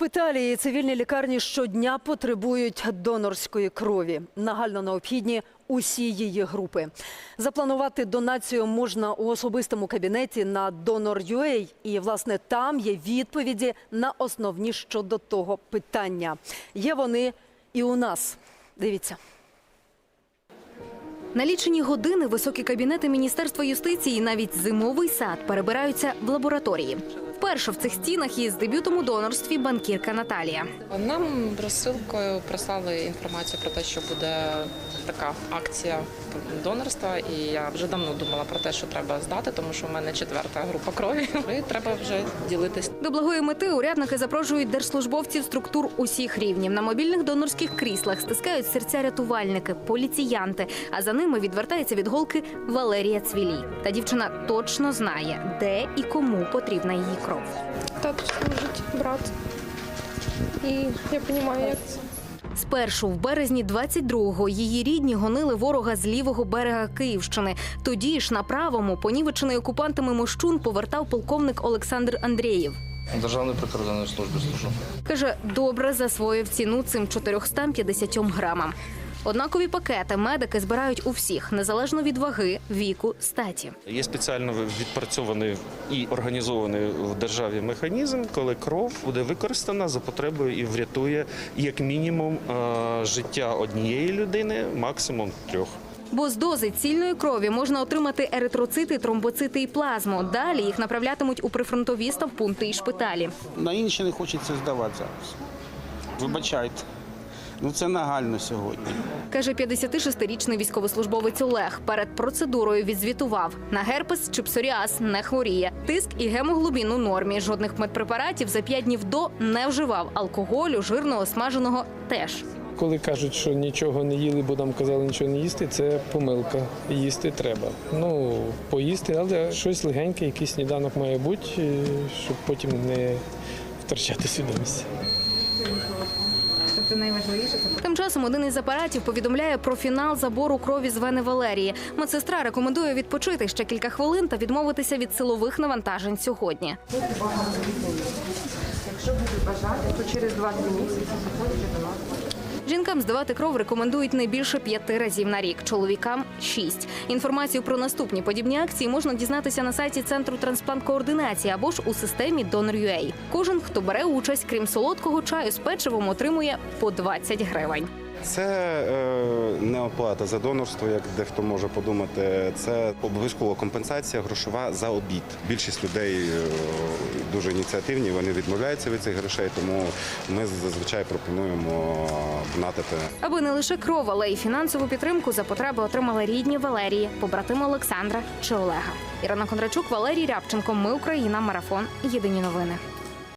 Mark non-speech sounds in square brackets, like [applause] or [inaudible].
Шпиталі і цивільні лікарні щодня потребують донорської крові. Нагально необхідні усі її групи. Запланувати донацію можна у особистому кабінеті на Donor.ua. І, власне, там є відповіді на основні щодо того питання. Є вони і у нас. Дивіться. На лічені години високі кабінети Міністерства юстиції і навіть зимовий сад перебираються в лабораторії. Вперше в цих стінах із дебютом у донорстві банкірка Наталія. Нам розсилкою прислали інформацію про те, що буде така акція донорства, і я вже давно думала про те, що треба здати, тому що в мене четверта група крові. [laughs] І треба вже ділитись. До благої мети урядники запрошують держслужбовців структур усіх рівнів. На мобільних донорських кріслах стискають серця рятувальники, поліціянти. А за ними відвертається від голки Валерія Цвілій. Та дівчина точно знає, де і кому потрібна її кров. Тату служить брат. І я розумію, як це. Спершу в березні 22-го її рідні гонили ворога з лівого берега Київщини. Тоді ж на правому понівечений окупантами Мощун повертав полковник Олександр Андрієв. Державної прикордонної служби служу. Каже, добре засвоїв ціну цим 450 грамам. Однакові пакети медики збирають у всіх, незалежно від ваги, віку, статі. Є спеціально відпрацьований і організований в державі механізм, коли кров буде використана за потребою і врятує як мінімум е, життя однієї людини, максимум трьох. Бо з дози цільної крові можна отримати еритроцити, тромбоцити і плазму. Далі їх направлятимуть у прифронтові ставпункти і шпиталі. На інші не хочеться здавати зараз. Вибачайте. Ну це нагально сьогодні. Каже 56-річний військовослужбовець Олег. Перед процедурою відзвітував на герпес чи псоріаз не хворіє. Тиск і гемоглобін у нормі. Жодних медпрепаратів за 5 днів до не вживав. Алкоголю, жирного, смаженого теж. Коли кажуть, що нічого не їли, бо нам казали нічого не їсти, це помилка. Їсти треба. Ну, поїсти, але щось легеньке, якийсь сніданок має бути, щоб потім не втрачати свідомість. Тим часом один із апаратів повідомляє про фінал забору крові з вени Валерії. Медсестра рекомендує відпочити ще кілька хвилин та відмовитися від силових навантажень сьогодні. Жінкам здавати кров рекомендують не більше п'яти разів на рік, чоловікам шість. Інформацію про наступні подібні акції можна дізнатися на сайті центру трансплант-координації або ж у системі Donor.ua. Кожен, хто бере участь, крім солодкого чаю з печивом, отримує по 20 гривень. Це е, не оплата за донорство, як дехто може подумати. Це обов'язкова компенсація грошова за обід. Більшість людей е, дуже ініціативні, вони відмовляються від цих грошей, тому ми зазвичай пропонуємо донатити. Аби не лише кров, але й фінансову підтримку за потреби отримали рідні Валерії, побратими Олександра чи Олега. Ірина Кондрачук, Валерій Рябченко. Ми Україна. Марафон. Єдині новини.